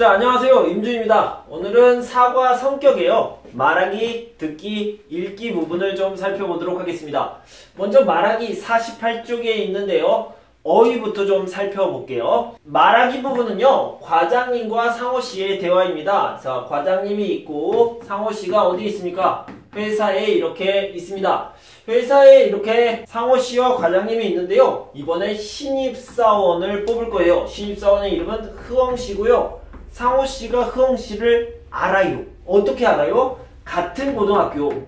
자, 안녕하세요. 임준입니다. 오늘은 사과 성격이에요. 말하기, 듣기, 읽기 부분을 좀 살펴보도록 하겠습니다. 먼저 말하기 48쪽에 있는데요. 어휘부터 좀 살펴볼게요. 말하기 부분은요, 과장님과 상호씨의 대화입니다. 자, 과장님이 있고, 상호씨가 어디 있습니까? 회사에 이렇게 있습니다. 회사에 이렇게 상호씨와 과장님이 있는데요. 이번에 신입사원을 뽑을 거예요. 신입사원의 이름은 흐엉씨고요. 상호 씨가 흐엉 씨를 알아요. 어떻게 알아요? 같은 고등학교.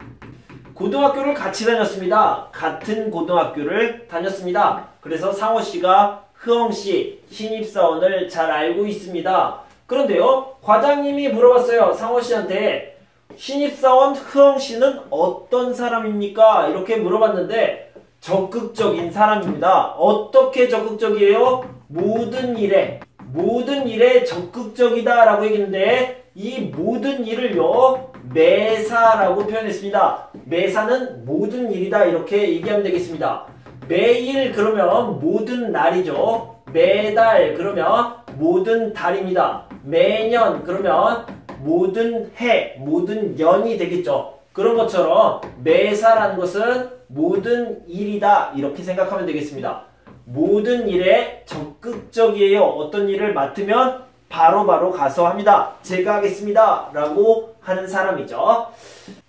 고등학교를 같이 다녔습니다. 같은 고등학교를 다녔습니다. 그래서 상호 씨가 흐엉 씨 신입사원을 잘 알고 있습니다. 그런데요. 과장님이 물어봤어요. 상호 씨한테 신입사원 흐엉 씨는 어떤 사람입니까? 이렇게 물어봤는데 적극적인 사람입니다. 어떻게 적극적이에요? 모든 일에 모든 일에 적극적이다 라고 얘기했는데 이 모든 일을요 매사라고 표현했습니다. 매사는 모든 일이다 이렇게 얘기하면 되겠습니다. 매일 그러면 모든 날이죠. 매달 그러면 모든 달입니다. 매년 그러면 모든 해, 모든 년이 되겠죠. 그런 것처럼 매사라는 것은 모든 일이다 이렇게 생각하면 되겠습니다. 모든 일에 적극적이에요. 어떤 일을 맡으면 바로바로 바로 가서 합니다. 제가 하겠습니다. 라고 하는 사람이죠.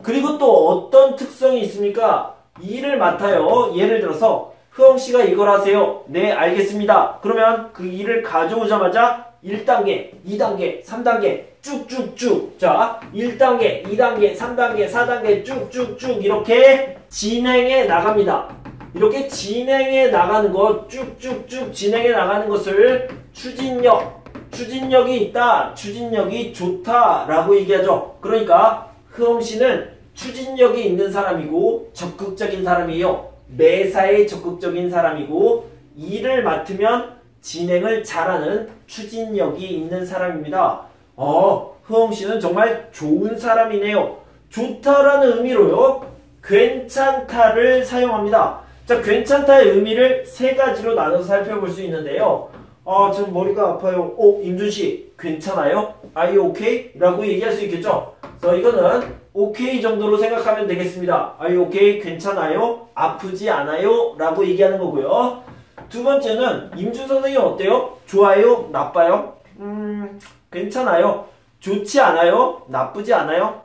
그리고 또 어떤 특성이 있습니까? 일을 맡아요. 예를 들어서 흐엉 씨가 이걸 하세요. 네, 알겠습니다. 그러면 그 일을 가져오자마자 1단계, 2단계, 3단계 쭉쭉쭉 자 1단계, 2단계, 3단계, 4단계 쭉쭉쭉 이렇게 진행해 나갑니다. 이렇게 진행해 나가는 것 쭉쭉쭉 진행해 나가는 것을 추진력 추진력이 있다 추진력이 좋다 라고 얘기하죠. 그러니까 흐엉 씨는 추진력이 있는 사람이고 적극적인 사람이에요. 매사에 적극적인 사람이고 일을 맡으면 진행을 잘하는 추진력이 있는 사람입니다. 어, 흐엉 씨는 정말 좋은 사람이네요. 좋다라는 의미로요. 괜찮다를 사용합니다. 자, 괜찮다의 의미를 세 가지로 나눠서 살펴볼 수 있는데요. 아, 지금 머리가 아파요. 오, 임준 씨, 괜찮아요? You okay? 라고 얘기할 수 있겠죠? 그래서 이거는 오케이 정도로 생각하면 되겠습니다. You okay? 괜찮아요? 아프지 않아요? 라고 얘기하는 거고요. 두 번째는 임준 선생님 어때요? 좋아요? 나빠요? 음, 괜찮아요. 좋지 않아요? 나쁘지 않아요?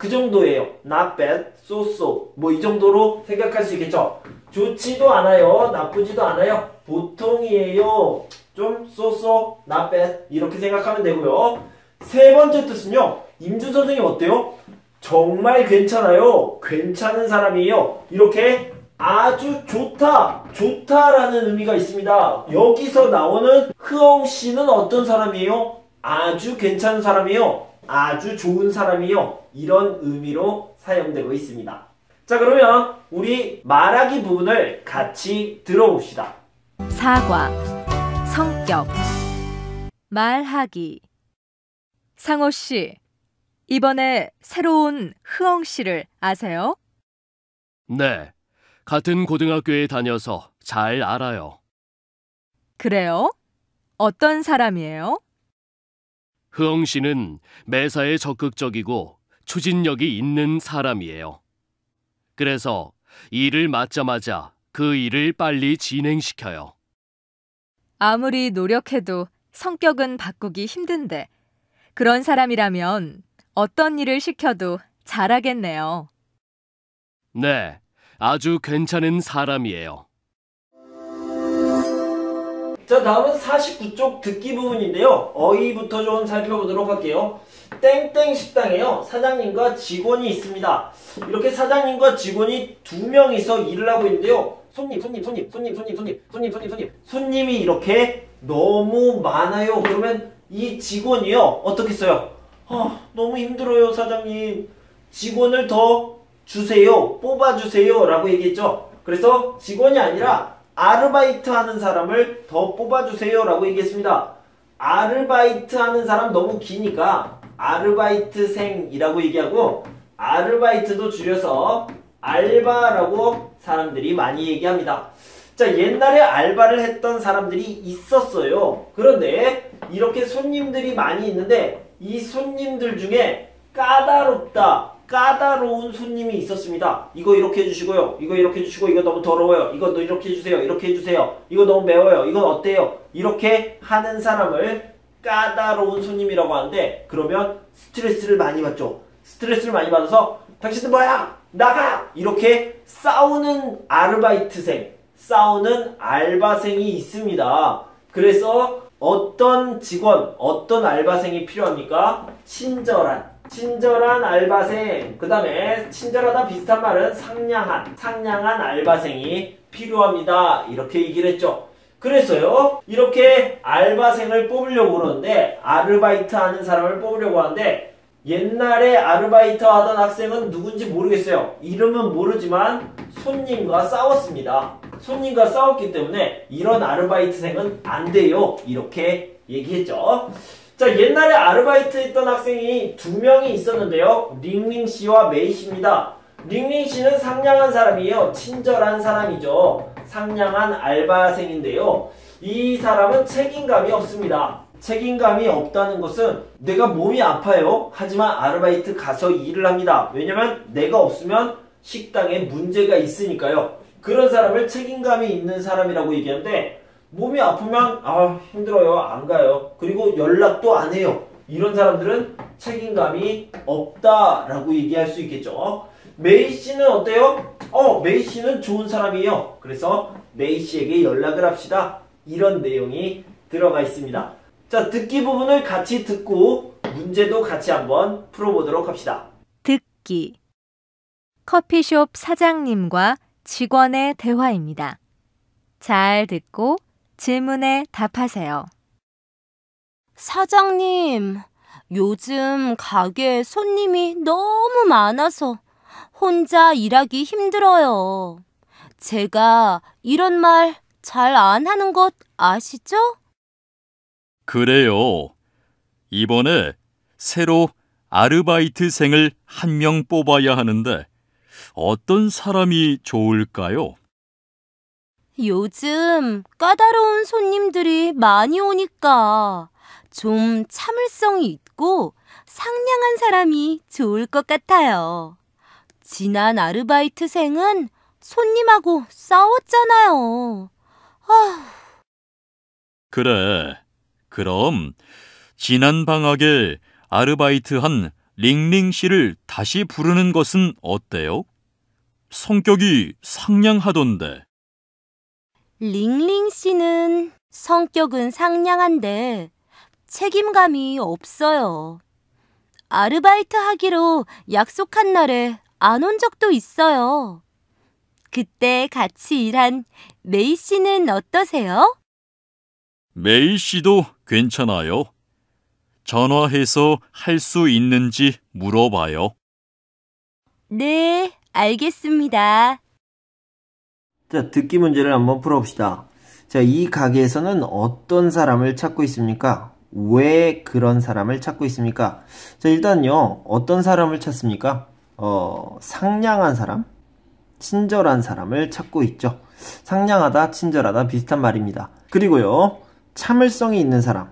그 정도예요. not bad, so so. 뭐 이 정도로 생각할 수 있겠죠. 좋지도 않아요. 나쁘지도 않아요. 보통이에요. 좀 so so, not bad. 이렇게 생각하면 되고요. 세 번째 뜻은요. 임준 선생님 어때요? 정말 괜찮아요. 괜찮은 사람이에요. 이렇게 아주 좋다, 좋다라는 의미가 있습니다. 여기서 나오는 흐엉 씨는 어떤 사람이에요? 아주 괜찮은 사람이에요. 아주 좋은 사람이요. 이런 의미로 사용되고 있습니다. 자, 그러면 우리 말하기 부분을 같이 들어봅시다. 사과, 성격, 말하기. 상호 씨, 이번에 새로운 흐엉 씨를 아세요? 네. 같은 고등학교에 다녀서 잘 알아요. 그래요? 어떤 사람이에요? 흐엉 씨는 매사에 적극적이고 추진력이 있는 사람이에요. 그래서 일을 맡자마자 그 일을 빨리 진행시켜요. 아무리 노력해도 성격은 바꾸기 힘든데 그런 사람이라면 어떤 일을 시켜도 잘하겠네요. 네, 아주 괜찮은 사람이에요. 자 다음은 49쪽 듣기 부분인데요. 어휘부터 좀 살펴보도록 할게요. 땡땡 식당에요. 사장님과 직원이 있습니다. 이렇게 사장님과 직원이 두 명이서 일을 하고 있는데요. 손님, 손님, 손님, 손님, 손님, 손님, 손님, 손님, 손님. 손님이 이렇게 너무 많아요. 그러면 이 직원이요. 어떻게 써요? 아, 너무 힘들어요, 사장님. 직원을 더 주세요. 뽑아주세요. 라고 얘기했죠. 그래서 직원이 아니라 아르바이트 하는 사람을 더 뽑아주세요 라고 얘기했습니다. 아르바이트 하는 사람 너무 기니까 아르바이트생이라고 얘기하고 아르바이트도 줄여서 알바라고 사람들이 많이 얘기합니다. 자, 옛날에 알바를 했던 사람들이 있었어요. 그런데 이렇게 손님들이 많이 있는데 이 손님들 중에 까다롭다, 까다로운 손님이 있었습니다. 이거 이렇게 해주시고요. 이거 이렇게 해주시고 이거 너무 더러워요. 이거 이렇게 해주세요. 이렇게 해주세요. 이거 너무 매워요. 이건 어때요? 이렇게 하는 사람을 까다로운 손님이라고 하는데 그러면 스트레스를 많이 받죠. 스트레스를 많이 받아서 당신은 뭐야? 나가! 이렇게 싸우는 아르바이트생, 싸우는 알바생이 있습니다. 그래서 어떤 직원, 어떤 알바생이 필요합니까? 친절한, 친절한 알바생, 그 다음에 친절하다 비슷한 말은 상냥한, 상냥한 알바생이 필요합니다. 이렇게 얘기를 했죠. 그래서요, 이렇게 알바생을 뽑으려고 그러는데, 아르바이트 하는 사람을 뽑으려고 하는데, 옛날에 아르바이트 하던 학생은 누군지 모르겠어요. 이름은 모르지만 손님과 싸웠습니다. 손님과 싸웠기 때문에 이런 아르바이트생은 안 돼요. 이렇게 얘기했죠. 자, 옛날에 아르바이트 했던 학생이 두 명이 있었는데요. 링링 씨와 메이 씨입니다. 링링 씨는 상냥한 사람이에요. 친절한 사람이죠. 상냥한 알바생인데요. 이 사람은 책임감이 없습니다. 책임감이 없다는 것은 내가 몸이 아파요. 하지만 아르바이트 가서 일을 합니다. 왜냐면 내가 없으면 식당에 문제가 있으니까요. 그런 사람을 책임감이 있는 사람이라고 얘기하는데 몸이 아프면 아 힘들어요. 안 가요. 그리고 연락도 안 해요. 이런 사람들은 책임감이 없다라고 얘기할 수 있겠죠. 메이 씨는 어때요? 어, 메이 씨는 좋은 사람이에요. 그래서 메이 씨에게 연락을 합시다. 이런 내용이 들어가 있습니다. 자, 듣기 부분을 같이 듣고 문제도 같이 한번 풀어보도록 합시다. 듣기. 커피숍 사장님과 직원의 대화입니다. 잘 듣고 질문에 답하세요. 사장님, 요즘 가게에 손님이 너무 많아서 혼자 일하기 힘들어요. 제가 이런 말 잘 안 하는 것 아시죠? 그래요. 이번에 새로 아르바이트생을 한 명 뽑아야 하는데 어떤 사람이 좋을까요? 요즘 까다로운 손님들이 많이 오니까 좀 참을성이 있고 상냥한 사람이 좋을 것 같아요. 지난 아르바이트생은 손님하고 싸웠잖아요. 아, 그래. 그럼 지난 방학에 아르바이트한 링링 씨를 다시 부르는 것은 어때요? 성격이 상냥하던데. 링링 씨는 성격은 상냥한데 책임감이 없어요. 아르바이트 하기로 약속한 날에 안 온 적도 있어요. 그때 같이 일한 메이 씨는 어떠세요? 메이 씨도 괜찮아요. 전화해서 할 수 있는지 물어봐요. 네, 알겠습니다. 자, 듣기 문제를 한번 풀어봅시다. 자, 이 가게에서는 어떤 사람을 찾고 있습니까? 왜 그런 사람을 찾고 있습니까? 자, 일단요, 어떤 사람을 찾습니까? 어, 상냥한 사람, 친절한 사람을 찾고 있죠. 상냥하다, 친절하다 비슷한 말입니다. 그리고요, 참을성이 있는 사람,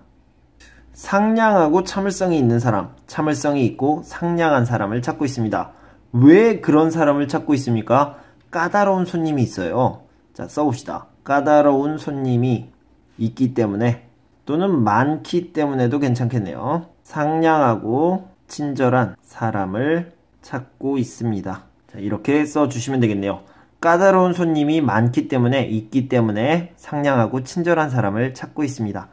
상냥하고 참을성이 있는 사람, 참을성이 있고 상냥한 사람을 찾고 있습니다. 왜 그런 사람을 찾고 있습니까? 까다로운 손님이 있어요. 자, 써봅시다. 까다로운 손님이 있기 때문에 또는 많기 때문에도 괜찮겠네요. 상냥하고 친절한 사람을 찾고 있습니다. 자, 이렇게 써주시면 되겠네요. 까다로운 손님이 많기 때문에 있기 때문에 상냥하고 친절한 사람을 찾고 있습니다.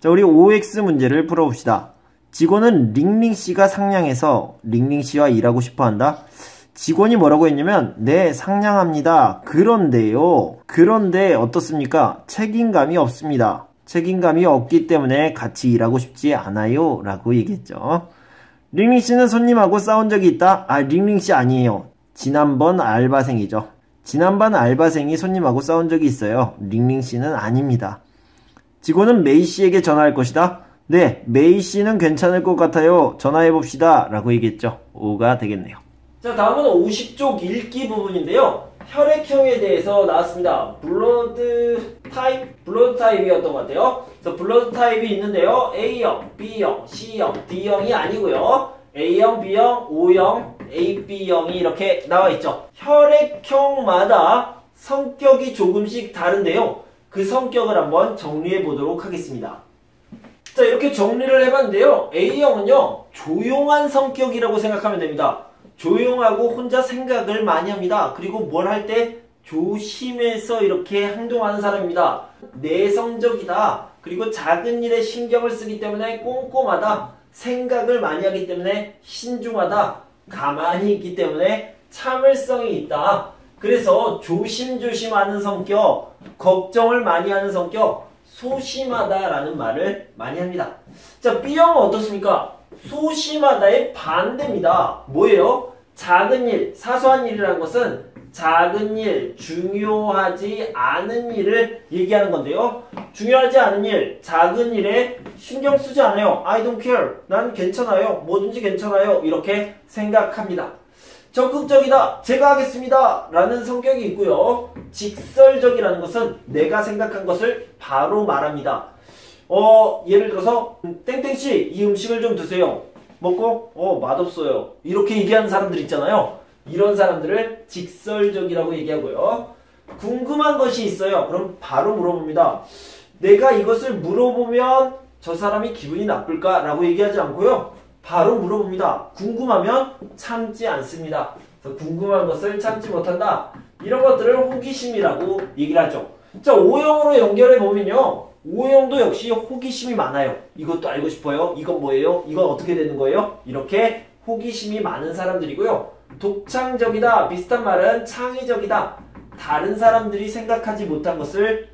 자, 우리 OX 문제를 풀어봅시다. 직원은 링링 씨가 상냥해서 링링 씨와 일하고 싶어 한다. 직원이 뭐라고 했냐면 네 상냥합니다. 그런데요. 그런데 어떻습니까? 책임감이 없습니다. 책임감이 없기 때문에 같이 일하고 싶지 않아요. 라고 얘기했죠. 링링 씨는 손님하고 싸운 적이 있다? 아 링링 씨 아니에요. 지난번 알바생이죠. 지난번 알바생이 손님하고 싸운 적이 있어요. 링링 씨는 아닙니다. 직원은 메이 씨에게 전화할 것이다. 네, 메이 씨는 괜찮을 것 같아요. 전화해 봅시다. 라고 얘기했죠. 5가 되겠네요. 자, 다음은 50쪽 읽기 부분인데요. 혈액형에 대해서 나왔습니다. 블러드 타입, 블러드 타입이었던 것 같아요. 그래서 블러드 타입이 있는데요. A형, B형, C형, D형이 아니고요. A형, B형, O형, AB형이 이렇게 나와 있죠. 혈액형마다 성격이 조금씩 다른데요. 그 성격을 한번 정리해 보도록 하겠습니다. 자, 이렇게 정리를 해봤는데요. A형은요, 조용한 성격이라고 생각하면 됩니다. 조용하고 혼자 생각을 많이 합니다. 그리고 뭘 할 때 조심해서 이렇게 행동하는 사람입니다. 내성적이다. 그리고 작은 일에 신경을 쓰기 때문에 꼼꼼하다. 생각을 많이 하기 때문에 신중하다. 가만히 있기 때문에 참을성이 있다. 그래서 조심조심하는 성격, 걱정을 많이 하는 성격, 소심하다라는 말을 많이 합니다. 자, B형은 어떻습니까? 소심하다의 반대입니다. 뭐예요? 작은 일, 사소한 일이라는 것은 작은 일, 중요하지 않은 일을 얘기하는 건데요. 중요하지 않은 일, 작은 일에 신경 쓰지 않아요. I don't care. 난 괜찮아요. 뭐든지 괜찮아요. 이렇게 생각합니다. 적극적이다. 제가 하겠습니다. 라는 성격이 있고요. 직설적이라는 것은 내가 생각한 것을 바로 말합니다. 어, 예를 들어서 음, 땡땡씨 이 음식을 좀 드세요. 먹고 어 맛없어요. 이렇게 얘기하는 사람들 있잖아요. 이런 사람들을 직설적이라고 얘기하고요. 궁금한 것이 있어요. 그럼 바로 물어봅니다. 내가 이것을 물어보면 저 사람이 기분이 나쁠까? 라고 얘기하지 않고요. 바로 물어봅니다. 궁금하면 참지 않습니다. 궁금한 것을 참지 못한다. 이런 것들을 호기심이라고 얘기를 하죠. 자, O형으로 연결해 보면요. O형도 역시 호기심이 많아요. 이것도 알고 싶어요. 이건 뭐예요? 이건 어떻게 되는 거예요? 이렇게 호기심이 많은 사람들이고요. 독창적이다. 비슷한 말은 창의적이다. 다른 사람들이 생각하지 못한 것을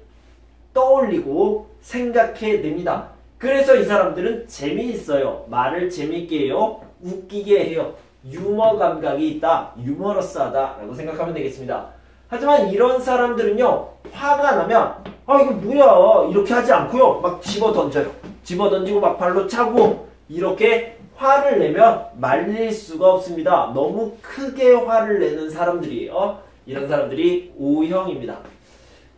떠올리고 생각해 냅니다. 그래서 이 사람들은 재미있어요. 말을 재미있게 해요. 웃기게 해요. 유머 감각이 있다. 유머러스하다. 라고 생각하면 되겠습니다. 하지만 이런 사람들은요. 화가 나면 아 이거 뭐야 이렇게 하지 않고요. 막 집어 던져요. 집어 던지고 막 발로 차고 이렇게 화를 내면 말릴 수가 없습니다. 너무 크게 화를 내는 사람들이에요. 이런 사람들이 O형입니다.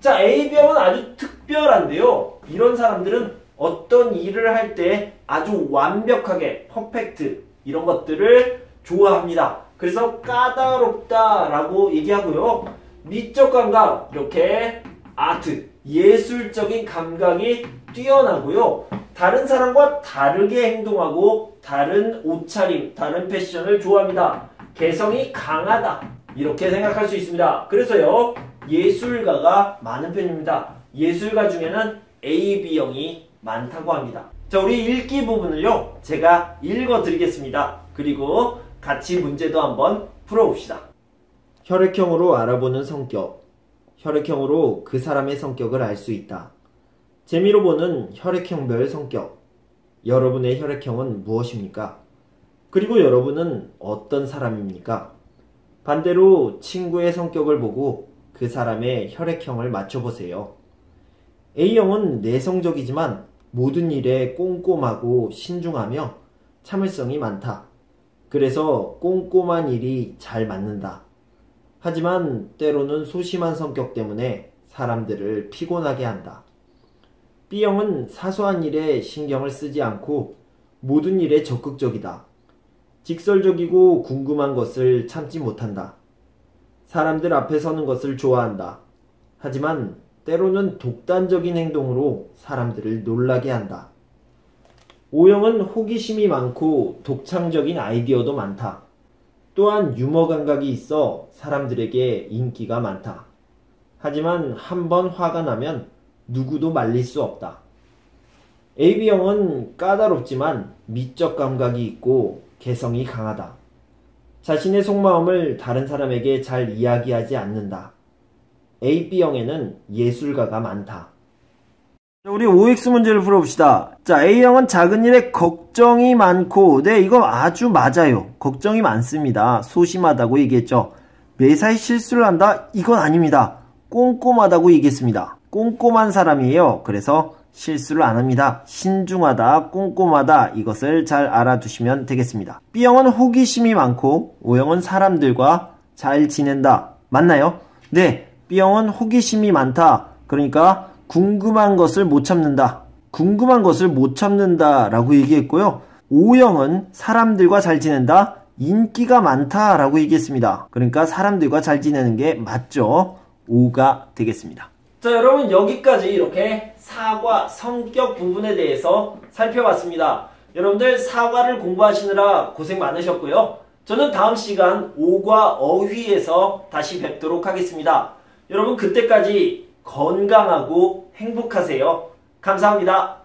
자, A병은 아주 특별한데요. 이런 사람들은 어떤 일을 할 때 아주 완벽하게 퍼펙트 이런 것들을 좋아합니다. 그래서 까다롭다라고 얘기하고요. 미적 감각 이렇게 아트 예술적인 감각이 뛰어나고요. 다른 사람과 다르게 행동하고 다른 옷차림, 다른 패션을 좋아합니다. 개성이 강하다. 이렇게 생각할 수 있습니다. 그래서요. 예술가가 많은 편입니다. 예술가 중에는 A, B형이 많다고 합니다. 자, 우리 읽기 부분을요. 제가 읽어 드리겠습니다. 그리고 같이 문제도 한번 풀어 봅시다. 혈액형으로 알아보는 성격. 혈액형으로 그 사람의 성격을 알 수 있다. 재미로 보는 혈액형별 성격. 여러분의 혈액형은 무엇입니까? 그리고 여러분은 어떤 사람입니까? 반대로 친구의 성격을 보고 그 사람의 혈액형을 맞춰보세요. A형은 내성적이지만 모든 일에 꼼꼼하고 신중하며 참을성이 많다. 그래서 꼼꼼한 일이 잘 맞는다. 하지만 때로는 소심한 성격 때문에 사람들을 피곤하게 한다. B형은 사소한 일에 신경을 쓰지 않고 모든 일에 적극적이다. 직설적이고 궁금한 것을 참지 못한다. 사람들 앞에 서는 것을 좋아한다. 하지만 때로는 독단적인 행동으로 사람들을 놀라게 한다. O형은 호기심이 많고 독창적인 아이디어도 많다. 또한 유머 감각이 있어 사람들에게 인기가 많다. 하지만 한번 화가 나면 누구도 말릴 수 없다. AB형은 까다롭지만 미적 감각이 있고 개성이 강하다. 자신의 속마음을 다른 사람에게 잘 이야기하지 않는다. AB형에는 예술가가 많다. 우리 OX 문제를 풀어봅시다. 자, A형은 작은 일에 걱정이 많고, 네, 이거 아주 맞아요. 걱정이 많습니다. 소심하다고 얘기했죠. 매사에 실수를 한다? 이건 아닙니다. 꼼꼼하다고 얘기했습니다. 꼼꼼한 사람이에요. 그래서 실수를 안 합니다. 신중하다, 꼼꼼하다 이것을 잘 알아두시면 되겠습니다. B형은 호기심이 많고 O형은 사람들과 잘 지낸다. 맞나요? 네, B형은 호기심이 많다. 그러니까 궁금한 것을 못 참는다. 궁금한 것을 못 참는다 라고 얘기했고요. O형은 사람들과 잘 지낸다. 인기가 많다 라고 얘기했습니다. 그러니까 사람들과 잘 지내는 게 맞죠. O가 되겠습니다. 자, 여러분 여기까지 이렇게 사과 성격 부분에 대해서 살펴봤습니다. 여러분들 사과를 공부하시느라 고생 많으셨고요. 저는 다음 시간 오과 어휘에서 다시 뵙도록 하겠습니다. 여러분 그때까지 건강하고 행복하세요. 감사합니다.